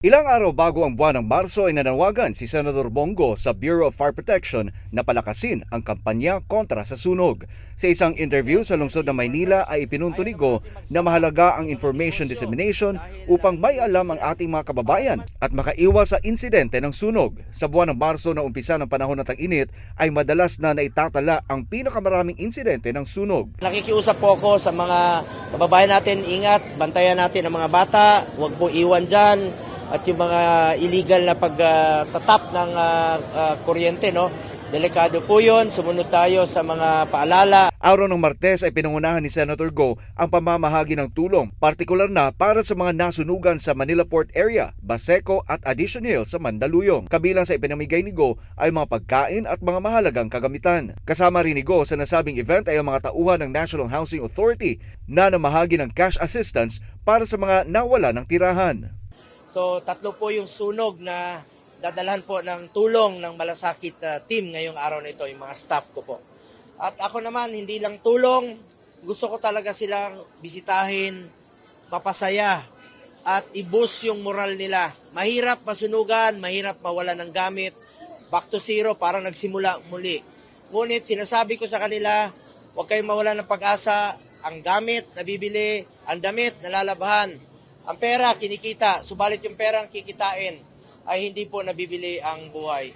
Ilang araw bago ang buwan ng Marso ay nanawagan si Senador Bongo sa Bureau of Fire Protection na palakasin ang kampanya kontra sa sunog. Sa isang interview sa lungsod ng Maynila ay ipinunto ni Go na mahalaga ang information dissemination upang may alam ang ating mga kababayan at makaiwas sa insidente ng sunog. Sa buwan ng Marso na umpisa ng panahon ng tag-init ay madalas na naitatala ang pinakamaraming insidente ng sunog. Nakikiusap po ako sa mga kababayan natin, ingat, bantayan natin ang mga bata, huwag po iwan dyan, at yung mga illegal na pagtatap ng ah, ah, kuryente, no? Delikado po yun, sumunod tayo sa mga paalala. Araw ng Martes ay pinangunahan ni Senator Go ang pamamahagi ng tulong, partikular na para sa mga nasunugan sa Manila Port Area, Baseco at Addition Hill sa Mandaluyong. Kabilang sa ipinamigay ni Go ay mga pagkain at mga mahalagang kagamitan. Kasama rin ni Go sa nasabing event ay ang mga tauhan ng National Housing Authority na namahagi ng cash assistance para sa mga nawala ng tirahan. So tatlo po yung sunog na dadalhan po ng tulong ng malasakit ah, team ngayong araw na ito, yung mga staff ko po. At ako naman, hindi lang tulong, gusto ko talaga silang bisitahin, mapasaya, at i-boost yung moral nila. Mahirap masunugan, mahirap mawala ng gamit, back to zero, parang nagsimula muli. Ngunit sinasabi ko sa kanila, huwag kayong mawala ng pag-asa, ang gamit nabibili, ang damit nalalabhan, ang pera kinikita, subalit yung pera ang kikitain ay hindi po nabibili ang buhay.